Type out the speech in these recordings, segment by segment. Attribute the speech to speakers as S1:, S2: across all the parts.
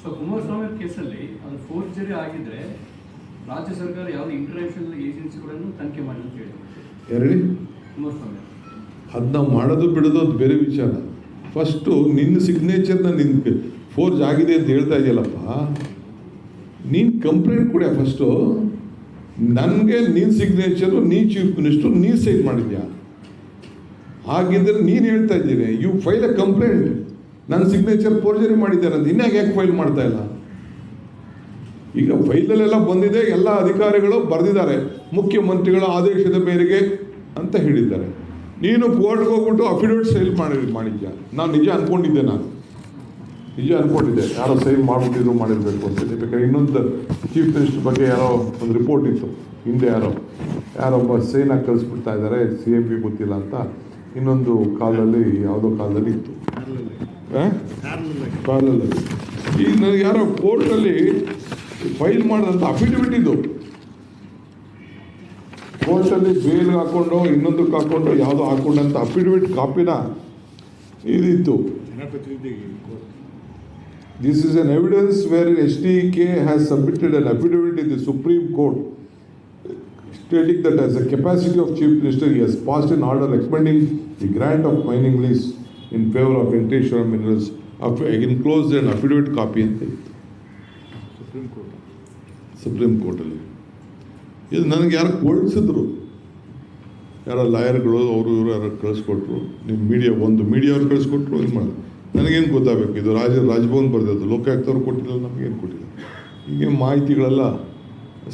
S1: So Kumaraswamy ಕೇಸಲ್ಲಿ ಅದು forgery ಆಗಿದ್ರೆ ರಾಜ್ಯ ಸರ್ಕಾರ ಯಾವುದೇ ಇಂಟರ್ನ್ಯಾಷನಲ್ ಏಜೆನ್ಸಿಗಳನ್ನು ತನಿಖೆ ಮಾಡಿ ಅಂತ
S2: ಹೇಳಿ
S1: ಕುಮಾರಸ್ವಾಮಿ.
S2: ಅದನ್ನ ಮಾಡೋದು ಬಿಡೋದು ಅದು ಬೇರೆ ವಿಚಾರ. ಫಸ್ಟು ನಿನ್ನ ಸಿಗ್ನೇಚರ್ನ ನಿನ್ನ ಫೋರ್ಜ್ ಆಗಿದೆ ಅಂತ ಹೇಳ್ತಾ ಇದೆಯಲ್ಲಪ್ಪ. ನೀನು ಕಂಪ್ಲೇಂಟ್ ಕೊಡ ಫಸ್ಟು ನನಗೆ ನೀನು ಸಿಗ್ನೇಚರು ನೀ ಚೀಫ್ ಮಿನಿಸ್ಟರ್ ನೀ ಸೈನ್ ಮಾಡಿದ್ಯಾ? ಹಾಗಿದ್ರೆ ನೀನು ಹೇಳ್ತಾ ಇದ್ದೀನಿ ಯು ಫೈಲ್ ಅ ಕಂಪ್ಲೇಂಟ್ ನನ್ನ ಸಿಗ್ನೇಚರ್ ಪೋರ್ಜರಿ ಮಾಡಿದ್ದಾರೆ ಅಂತ ಇನ್ಯಾಕೆ ಯಾಕೆ ಫೈಲ್ ಮಾಡ್ತಾ ಇಲ್ಲ? ಈಗ ಫೈಲಲ್ಲೆಲ್ಲ ಬಂದಿದೆ, ಎಲ್ಲ ಅಧಿಕಾರಿಗಳು ಬರೆದಿದ್ದಾರೆ. ಮುಖ್ಯಮಂತ್ರಿಗಳ ಆದೇಶದ ಮೇರೆಗೆ ಅಂತ ಹೇಳಿದ್ದಾರೆ. ನೀನು ಕೋರ್ಟ್ಗೆ ಹೋಗ್ಬಿಟ್ಟು ಅಫಿಡವಿಟ್ ಸೈಲ್ ಮಾಡಿ, ಮಾಡಿದ್ಯಾ? ನಾನು ನಿಜ ಅನ್ಕೊಂಡಿದ್ದೆ ನಾನು. ನಿಜ ಅನ್ಕೊಂಡಿದ್ದೆ. ಯಾರೋ ಸೈನ್ ಮಾಡಿಬಿಟ್ಟಿದ್ರು, ಮಾಡಿರಬೇಕು ಅಂತ ಬೇಕಾದ್ರೆ ಇನ್ನೊಂದು ಚೀಫ್ ಮಿನಿಸ್ಟರ್ ಬಗ್ಗೆ ಯಾರೋ ಒಂದು ರಿಪೋರ್ಟ್ ಇತ್ತು. ಹಿಂದೆ ಯಾರೋ. ಯಾರೊಬ್ಬ ಸೈನಾಗಿ ಕಳಿಸ್ಬಿಡ್ತಾ ಇದ್ದಾರೆ ಸಿ ಎಂ ಪಿ ಗೊತ್ತಿಲ್ಲ ಅಂತ. ಇನ್ನೊಂದು ಕಾಲದಲ್ಲಿ, ಯಾವುದೋ ಕಾಲದಲ್ಲಿ ಇತ್ತು. ಈಗ ನನಗೆ ಯಾರೋ ಕೋರ್ಟಲ್ಲಿ ಫೈಲ್ ಮಾಡಿದಂಥ ಅಫಿಡವಿಟ್ ಇದು. ಕೋರ್ಟಲ್ಲಿ ಬೇಲ್ಗೆ ಹಾಕೊಂಡು ಇನ್ನೊಂದಕ್ಕೆ ಹಾಕೊಂಡು ಯಾವುದೋ ಹಾಕೊಂಡಂಥ ಅಫಿಡವಿಟ್ ಕಾಪಿನ ಇದಿತ್ತು. This is an evidence where S D K has submitted an affidavit in the Supreme Court stating that as a capacity of chief minister, he has passed an order the the grant of lease in favor of Venkateshwara Minerals, in enclosed an affidavit copy ಅಂತ ಇತ್ತು supreme ಕೋರ್ಟಲ್ಲಿ ಇದು ನನಗೆ ಯಾರು ಕೊಡಿಸಿದ್ರು. ಯಾರೋ ಲಾಯರ್ಗಳು ಅವರು ಇವರು ಯಾರು ಕಳಿಸ್ಕೊಟ್ರು. ನಿಮ್ಮ ಮೀಡಿಯಾ ಒಂದು ಮೀಡಿಯಾವ್ರು ಕಳಿಸ್ಕೊಟ್ರು ಇದು ಮಾಡಿ. ನನಗೇನು ಗೊತ್ತಾಗಬೇಕು? ಇದು ರಾಜ ರಾಜಭವನ್ ಬರೆದದ್ದು. ಲೋಕಾಯುಕ್ತವ್ರು ಕೊಟ್ಟಿಲ್ಲ ನಮಗೇನು ಕೊಟ್ಟಿಲ್ಲ. ಹೀಗೆ ಮಾಹಿತಿಗಳೆಲ್ಲ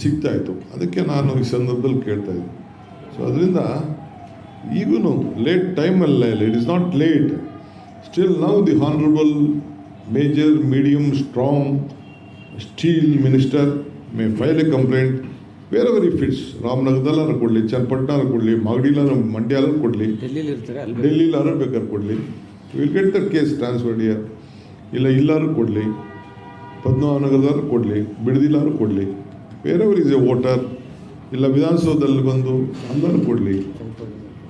S2: ಸಿಗ್ತಾಯಿತ್ತು ಅದಕ್ಕೆ ನಾನು ಈ ಸಂದರ್ಭದಲ್ಲಿ ಕೇಳ್ತಾಯಿದ್ದೆ ಸೊ ಅದರಿಂದ ಈಗೂ ಲೇಟ್ ಟೈಮಲ್ಲ ಇಲ್ಲ it is not late still now the honourable major medium strong steel minister may file a complaint ಬೇರೆ ವೆರಿ ಫಿಟ್ಸ್ ರಾಮನಗರದಲ್ಲಾರು ಕೊಡಲಿ ಚನ್ನಪಟ್ಟಣ ಕೊಡಲಿ ಮಾಗಡಿಲಾರು ಮಂಡ್ಯಾರು ಕೊಡಲಿ ಡೆಲ್ಲಿಲಾರು ಬೇಕಾದ್ರೆ ಕೊಡಲಿ. Will get the case transferred here ಇಲ್ಲ ಇಲ್ಲಾರು ಕೊಡಲಿ ಪದ್ಮನಗರದಾರು ಕೊಡಲಿ ಬಿಡದಿಲ್ಲಾರು ಕೊಡಲಿ. ಬೇರೆಯವರು ಇಸ್ ಎ ವೋಟರ್ ಇಲ್ಲ ವಿಧಾನಸೌಧದಲ್ಲಿ ಬಂದು ಅಂದರೂ ಕೊಡಲಿ.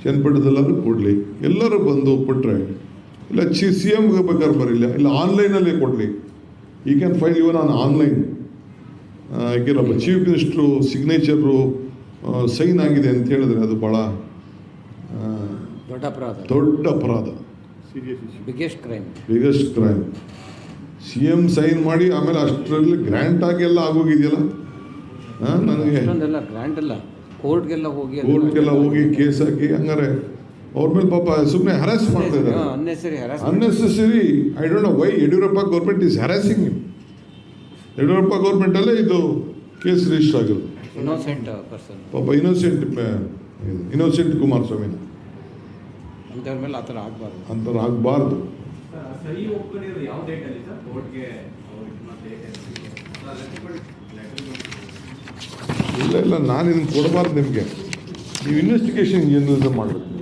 S2: ಚನ್ನಪಟ್ಟಣದಲ್ಲಾರು ಕೊಡಲಿ. ಎಲ್ಲರೂ ಬಂದು ಕೊಟ್ಟರೆ ಇಲ್ಲ ಚಿ ಸಿ ಎಮ್ಗೆ ಬೇಕಾದ್ರೆ ಬರಲಿಲ್ಲ ಇಲ್ಲ ಆನ್ಲೈನಲ್ಲೇ ಕೊಡಲಿ. ಈ can file even on online ಈಗ ನಮ್ಮ ಚೀಫ್ ಮಿನಿಸ್ಟ್ರು ಸಿಗ್ನೇಚರು ಸೈನ್ ಆಗಿದೆ ಅಂತ ಹೇಳಿದ್ರೆ ಅದು ಭಾಳ
S3: ದೊಡ್ಡ ಅಪರಾಧ.
S2: ದೊಡ್ಡ ಅಪರಾಧ.
S3: Biggest crime
S2: biggest crime C M sign ಮಾಡಿ ಆಮೇಲೆ ಅಷ್ಟರಲ್ಲಿ ಗ್ರ್ಯಾಂಟ್ ಆಗಿ ಎಲ್ಲ ಆಗೋಗಿದೆಯಲ್ಲ? ನನಗೆ
S3: ಗ್ರ್ಯಾಂಟ್ ಎಲ್ಲ ಕೋರ್ಟ್ಗೆಲ್ಲ ಹೋಗಿ
S2: ಕೋರ್ಟ್ಗೆಲ್ಲ ಹೋಗಿ ಕೇಸ್ ಹಾಕಿ ಹಂಗಾರೆ ಅವ್ರ ಮೇಲೆ ಪಾಪ ಸುಮ್ಮನೆ ಹರಾಸ್ ಮಾಡ್ತಾ ಇದ್ದಾರೆ.
S3: Unnecessary harass
S2: I don't know why Yediyurappa government is harassing Yediyurappa ಗೌರ್ಮೆಂಟಲ್ಲೇ ಇದು ಕೇಸ್ ರಿಜಿಸ್ಟರ್ ಆಗಿರೋದು.
S3: ಇನ್ನೋಸೆಂಟ್ ಪರ್ಸನ್
S2: ಪಾಪ ಇನ್ನೋಸೆಂಟ್ ಇನ್ನೋಸೆಂಟ್ ಕುಮಾರಸ್ವಾಮಿನ
S3: ಅಂಥವ್ರ ಮೇಲೆ ಆ ಥರ ಆಗಬಾರ್ದು.
S2: ಅಂಥವ್ರು ಆಗಬಾರ್ದು.
S1: ಯಾವ
S2: ಇಲ್ಲ ಇಲ್ಲ ನಾನು ಇದನ್ನು ಕೊಡಬಾರ್ದು ನಿಮಗೆ. ನೀವು ಇನ್ವೆಸ್ಟಿಗೇಷನ್ ಜರ್ನಲಿಸಮ್ ಮಾಡಬೇಕು